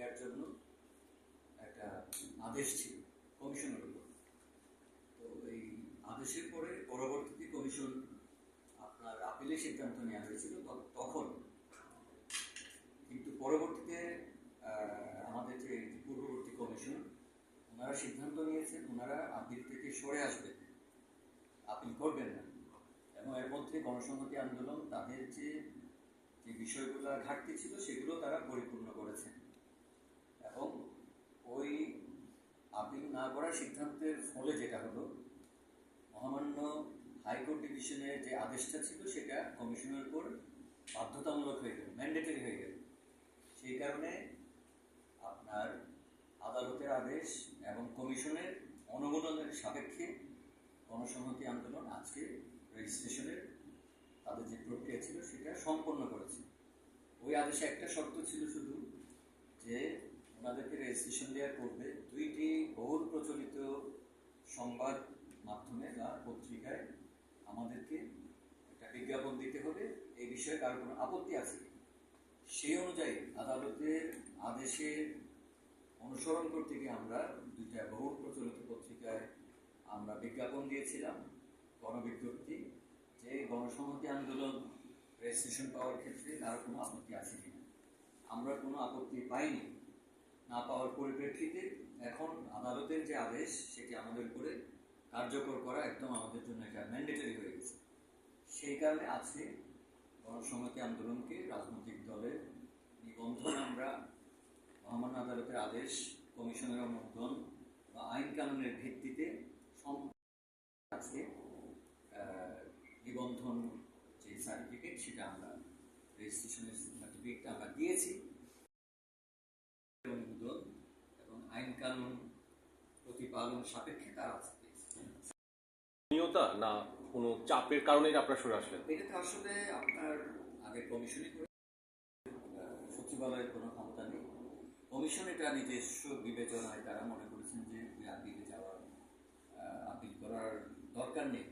দেওয়ার জন্য একটা আদেশ ছিল কমিশনের উপর। তো এই আদেশের পরে পরবর্তীতে কমিশন আপনার আপিলের সিদ্ধান্ত নেওয়া হয়েছিল তখন কিন্তু পরবর্তীতে আমাদের যে পূর্ববর্তী কমিশন ওনারা সিদ্ধান্ত নিয়েছেন, ওনারা আপিল থেকে সরে আসবেন আপিল করবেন না। এবং এর মধ্যে গণসংহতি আন্দোলন, তাদের যে যে বিষয়গুলো ঘাটতি ছিল, সেগুলো তারা পরিপূর্ণ করেছেন এবং ওই আপিল না করার সিদ্ধান্তের ফলে যেটা হলো, মহামান্য হাইকোর্ট ডিভিশনের যে আদেশটা ছিল সেটা কমিশনের উপর বাধ্যতামূলক হয়ে গেল, ম্যান্ডেটরি হয়ে গেল। সেই কারণে আপনার আদালতের আদেশ এবং কমিশনের অনুমোদনের সাপেক্ষে গণসংহতি আন্দোলন আজকে রেজিস্ট্রেশনের তাদের যে প্রক্রিয়া ছিল সেটা সম্পন্ন করেছে। ওই আদেশে একটা শর্ত ছিল শুধু যে ওনাদেরকে রেজিস্ট্রেশন দেওয়ার পূর্বে দুইটি সংবাদ মাধ্যমে বা পত্রিকায় আমাদেরকে একটা বিজ্ঞাপন দিতে হবে। এই বিষয়ে কারও কোনো আপত্তি আছে? সেই অনুযায়ী আদালতের আদেশের অনুসরণ করতে গিয়ে আমরা দুইটা বহুল প্রচলিত পত্রিকায় আমরা বিজ্ঞাপন দিয়েছিলাম, গণবিজ্ঞপ্তি, যে গণসংহতি আন্দোলন রেজিস্ট্রেশন পাওয়ার ক্ষেত্রে কারও কোনো আপত্তি আছে কিনা? আমরা কোনো আপত্তি পাইনি। না পাওয়ার পরিপ্রেক্ষিতে এখন আদালতের যে আদেশ, সেটি আমাদের উপরে কার্যকর করা একদম আমাদের জন্য এটা ম্যান্ডেটরি হয়ে গেছে। সেই কারণে আজকে গণসংহতি আন্দোলনকে রাজনৈতিক দলের নিবন্ধন আমরা মহামান্য আদালতের আদেশ, কমিশনের অনুমোদন বা আইন কানুনের ভিত্তিতে আজকে নিবন্ধন যে সার্টিফিকেট সেটা আমরা রেজিস্ট্রেশনের সার্টিফিকেটটা আমরা দিয়েছি। প্রতিপালন সাপেক্ষে তারা আসতে নিয়তা না কোনো চাপের কারণেই আপনার সরে আসলেন? এটাতে আসলে আপনার আগে কমিশনই করে সচিবালয়ের কোনো ক্ষমতা নেই। কমিশন এটা নিজস্ব বিবেচনায় তারা মনে করেছেন যে আপিলে যাওয়ার আপিল করার দরকার নেই।